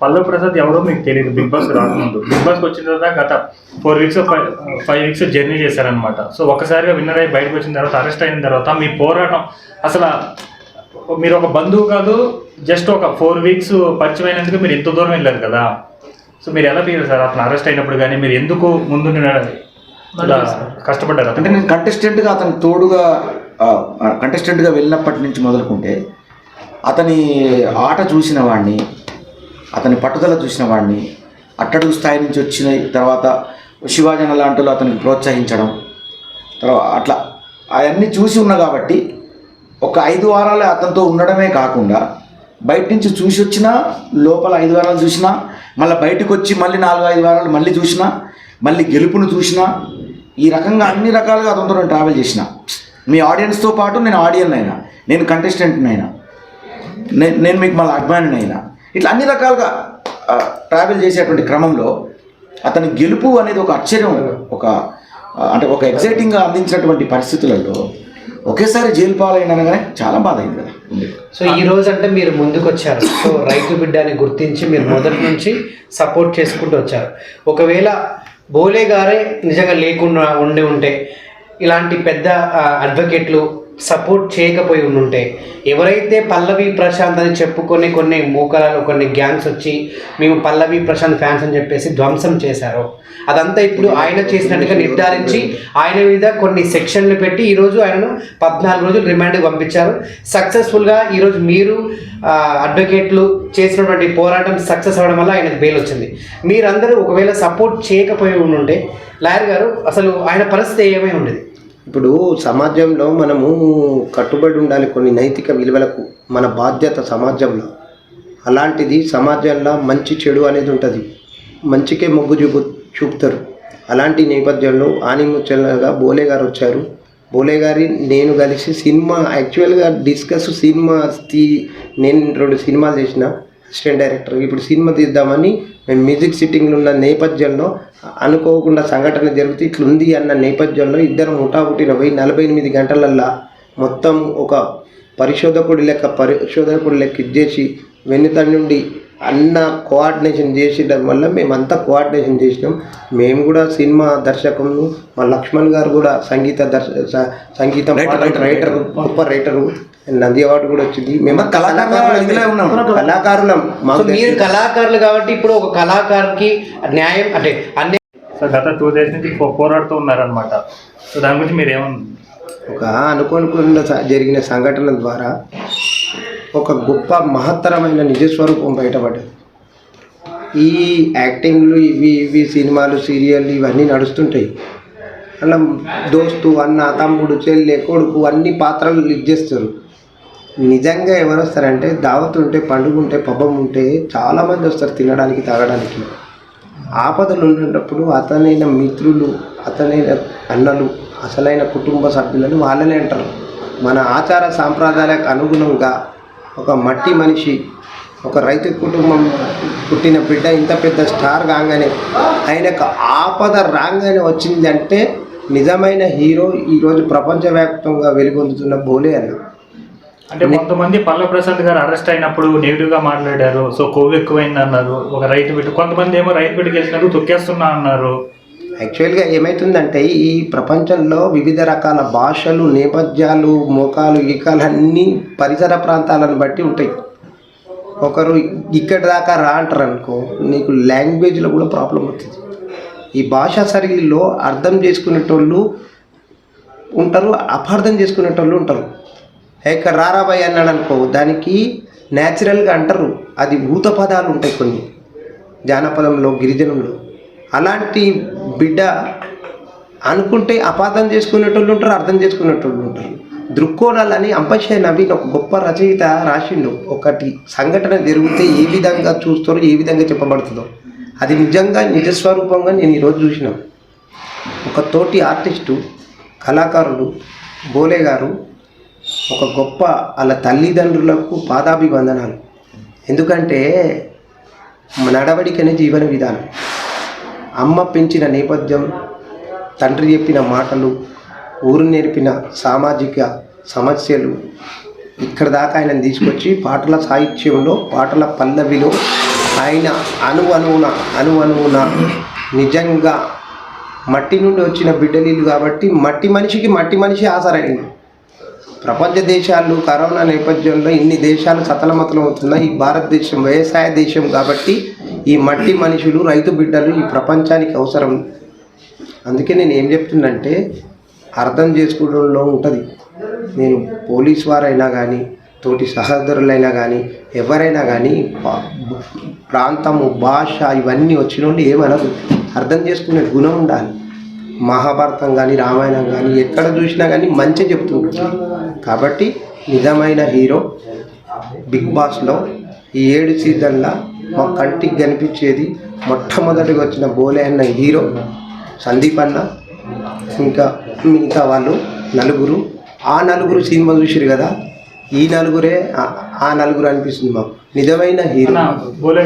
పల్లవి ప్రసాద్ ఎవరో మీకు తెలియదు బిగ్ బాస్ రాకముందు. బిగ్ బాస్కి వచ్చిన తర్వాత గత four weeks five five weeks journey చేశారనమాట సో ఒకసారిగా విన్నర్ అయ్యి బయటకు వచ్చిన తర్వాత అరెస్ట్ అయిన తర్వాత మీ పోరాటం అసలు మీరు ఒక బంధువు కాదు జస్ట్ ఒక ఫోర్ వీక్స్ పరిచయం అయినందుకు మీరు ఎంత దూరం వెళ్ళారు కదా. సో మీరు ఎలా ఫీల్ సార్ అతను అరెస్ట్ అయినప్పుడు కానీ మీరు ఎందుకు ముందు కష్టపడ్డారు అంటే నేను కంటెస్టెంట్గా అతని తోడుగా కంటెస్టెంట్గా వెళ్ళినప్పటి నుంచి మొదలుకుంటే అతని ఆట చూసిన వాడిని అతని పట్టుదల చూసిన వాడిని అట్టడుగు స్థాయి నుంచి వచ్చిన తర్వాత శివాజన లాంటిలో అతనికి ప్రోత్సహించడం. తర్వాత అట్లా అవన్నీ చూసి ఉన్నా కాబట్టి ఒక ఐదు వారాలే అతనితో ఉండడమే కాకుండా బయట నుంచి చూసి వచ్చినా లోపల ఐదు వారాలు చూసినా మళ్ళీ బయటకు వచ్చి మళ్ళీ నాలుగు ఐదు వారాలు మళ్ళీ చూసినా మళ్ళీ గెలుపును చూసినా ఈ రకంగా అన్ని రకాలుగా అతనితో నేను ట్రావెల్ చేసిన. మీ ఆడియన్స్తో పాటు నేను ఆడియన్ అయినా నేను కంటెస్టెంట్నైనా నేను నేను మీకు మళ్ళీ అభిమానినైనా ఇట్లా అన్ని రకాలుగా ట్రావెల్ చేసేటువంటి క్రమంలో అతని గెలుపు అనేది ఒక ఆశ్చర్యం ఒక అంటే ఒక ఎగ్జైటింగ్గా అందించినటువంటి పరిస్థితులలో ఒకేసారి జైలు పాలైనగానే చాలా బాధ అయింది కదా. సో ఈ రోజు అంటే మీరు ముందుకు వచ్చారు సో రైతు బిడ్డని గుర్తించి మీరు మొదటి నుంచి సపోర్ట్ చేసుకుంటూ వచ్చారు. ఒకవేళ బోలే గారే నిజంగా లేకుండా ఉండి ఉంటే ఇలాంటి పెద్ద అడ్వకేట్లు సపోర్ట్ చేయకపోయి ఉండుంటే ఎవరైతే పల్లవి ప్రశాంత్ అని చెప్పుకొని కొన్ని మూకలలో కొన్ని గ్యాంగ్స్ వచ్చి మేము పల్లవి ప్రశాంత్ ఫ్యాన్స్ అని చెప్పేసి ధ్వంసం చేశారో అదంతా ఇప్పుడు ఆయన చేసినట్టుగా నిర్ధారించి ఆయన మీద కొన్ని సెక్షన్లు పెట్టి ఈరోజు ఆయనను పద్నాలుగు రోజులు రిమాండ్కి పంపించారు. సక్సెస్ఫుల్గా ఈరోజు మీరు అడ్వకేట్లు చేసినటువంటి పోరాటం సక్సెస్ అవ్వడం వల్ల ఆయనకు బెయిల్ వచ్చింది. మీరందరూ ఒకవేళ సపోర్ట్ చేయకపోయి ఉండుంటే లాయర్ గారు అసలు ఆయన పరిస్థితి ఏమై ఉండేది? ఇప్పుడు సమాజంలో మనము కట్టుబడి ఉండాలి కొన్ని నైతిక విలువలకు మన బాధ్యత సమాజంలో. అలాంటిది సమాజంలో మంచి చెడు అనేది ఉంటుంది. మంచికే మొగ్గు చూపు చూపుతారు. అలాంటి నేపథ్యంలో ఆనిముచ్చలుగా బోలే గారు వచ్చారు. బోలే గారి నేను కలిసి సినిమా యాక్చువల్గా డిస్కస్ సినిమా తీ నేను రెండు సినిమాలు చేసిన. Assistant director. ఇప్పుడు సినిమా తీద్దామని మేము మ్యూజిక్ సిట్టింగ్లు ఉన్న నేపథ్యంలో అనుకోకుండా సంఘటన జరిగితే ఇట్లుంది అన్న నేపథ్యంలో ఇద్దరం ముఠాబుట్టిన పోయి నలభై ఎనిమిది గంటలల్లా మొత్తం ఒక పరిశోధకుడి లెక్క పరిశోధకుడి లెక్క ఇచ్చేసి వెన్నుత నుండి అన్న కోఆర్డినేషన్ చేసడం వల్ల మేమంతా కోఆర్డినేషన్ చేసినాం. మేము కూడా సినిమా దర్శకులు మా లక్ష్మణ్ గారు కూడా సంగీత దర్శ సంగీతం రైటర్ గొప్ప రైటరు నంది అవార్డు కూడా వచ్చింది. మేము కళాకారులు. కళాకారులం. మీరు. కళాకారులు కాబట్టి ఇప్పుడు ఒక కళాకారుకి న్యాయం అంటే అన్ని సో గత టూ డేస్ నుంచి పోరాడుతూ ఉన్నారనమాట సో దాని గురించి మీరు ఏమన్నా ఒక అనుకోనుకున్న జరిగిన సంఘటన ద్వారా ఒక గొప్ప మహత్తరమైన నిజస్వరూపం బయటపడ్డది. ఈ యాక్టింగ్లు ఇవి ఇవి సినిమాలు సీరియల్ ఇవన్నీ నడుస్తుంటాయి. అలా దోస్తు అన్న తమ్ముడు చెల్లె కొడుకు అన్ని పాత్రలు ఇచ్చేస్తారు నిజంగా ఎవరు వస్తారంటే దావత్ ఉంటే పండుగ ఉంటే పబ్బం ఉంటే చాలామంది వస్తారు తినడానికి తాగడానికి. ఆపదలు ఉండేటప్పుడు అతనైన మిత్రులు అతనైన అన్నలు అసలైన కుటుంబ సభ్యులను వాళ్ళనే అంటారు. మన ఆచార సాంప్రదాయాలకు అనుగుణంగా ఒక మట్టి మనిషి ఒక రైతు కుటుంబం పుట్టిన బిడ్డ ఇంత పెద్ద స్టార్ కాగానే ఆయనకు ఆపద రాగానే వచ్చిందంటే నిజమైన హీరో ఈరోజు ప్రపంచవ్యాప్తంగా వెలుగొందుతున్న బోలే అన్న. అంటే కొంతమంది పల్ల ప్రసాద్ గారు అరెస్ట్ అయినప్పుడు నెగిటివ్గా మాట్లాడారు సో కొవ్వు ఎక్కువైంది అన్నారు ఒక రైతు బిడ్డ కొంతమంది ఏమో రైతు బిడ్డ గెలిచినందుకు తొక్కేస్తున్నా అన్నారు. యాక్చువల్గా ఏమవుతుందంటే ఈ ప్రపంచంలో వివిధ రకాల భాషలు నేపథ్యాలు మోకాలు ఈకాలు అన్నీ పరిసర ప్రాంతాలను బట్టి ఉంటాయి. ఒకరు ఇక్కడ దాకా రా అంటారు అనుకో నీకు లాంగ్వేజ్లో కూడా ప్రాబ్లం అవుతుంది. ఈ భాషా సరిలో అర్థం చేసుకునేటోళ్ళు ఉంటారు అపార్థం చేసుకునేటోళ్ళు ఉంటారు. ఇక రారాబాయ్ అన్నాడు అనుకో దానికి న్యాచురల్గా అంటారు. అది భూత పదాలు ఉంటాయి కొన్ని. జానపదంలో గిరిజనంలో అలాంటి బిడ్డ అనుకుంటే అపార్థం చేసుకునేటోళ్ళు ఉంటారు అర్థం చేసుకునేటోళ్ళు ఉంటారు. దృక్కోణాలని అంపశయ నవీన్ ఒక గొప్ప రచయిత రాసిండు. ఒకటి సంఘటన జరిగితే ఏ విధంగా చూస్తారో ఏ విధంగా చెప్పబడుతుందో. అది నిజంగా నిజస్వరూపంగా నేను ఈరోజు చూసిన. ఒక తోటి ఆర్టిస్టు కళాకారుడు బోలే గారు ఒక గొప్ప వాళ్ళ తల్లిదండ్రులకు పాదాభివందనాలు. ఎందుకంటే నడవడికనే జీవన విధానం. అమ్మ పెంచిన నేపథ్యం తండ్రి చెప్పిన మాటలు ఊరు నేర్పిన సామాజిక సమస్యలు ఇక్కడ దాకా ఆయన తీసుకొచ్చి పాటల సాహిత్యంలో పాటల పల్లవిలో ఆయన అణు అణువున అణు అణువున నిజంగా మట్టి నుండి వచ్చిన బిడ్డలీలు కాబట్టి మట్టి మనిషికి మట్టి మనిషి ఆసరైంది. ప్రపంచ దేశాలు కరోనా నేపథ్యంలో ఇన్ని దేశాలు సతలమతలం అవుతున్నాయి ఈ భారతదేశం వ్యవసాయ దేశం కాబట్టి ఈ మట్టి మనుషులు రైతు బిడ్డలు ఈ ప్రపంచానికి అవసరం. అందుకే నేను ఏం చెప్తుందంటే అర్థం చేసుకోవడంలో ఉంటుంది. నేను పోలీస్ వారైనా కానీ తోటి సహోదరులైనా కానీ ఎవరైనా కానీ ప్రాంతము భాష ఇవన్నీ వచ్చిన ఏమనదు అర్థం చేసుకునే గుణం ఉండాలి. మహాభారతం కానీ రామాయణం కానీ ఎక్కడ చూసినా కానీ మంచి చెప్తుంది కాబట్టి నిజమైన హీరో బిగ్ బాస్లో ఈ ఏడు సీజన్ల మా కంటికి కనిపించేది మొట్టమొదటిగా వచ్చిన బోలే అన్న హీరో సందీప్ అన్న ఇంకా మిగతా వాళ్ళు నలుగురు. ఆ నలుగురు సినిమా చూసిరు కదా ఈ నలుగురే ఆ- నలుగురు అనిపిస్తుంది మాకు. నిజమైన హీరో. బోలే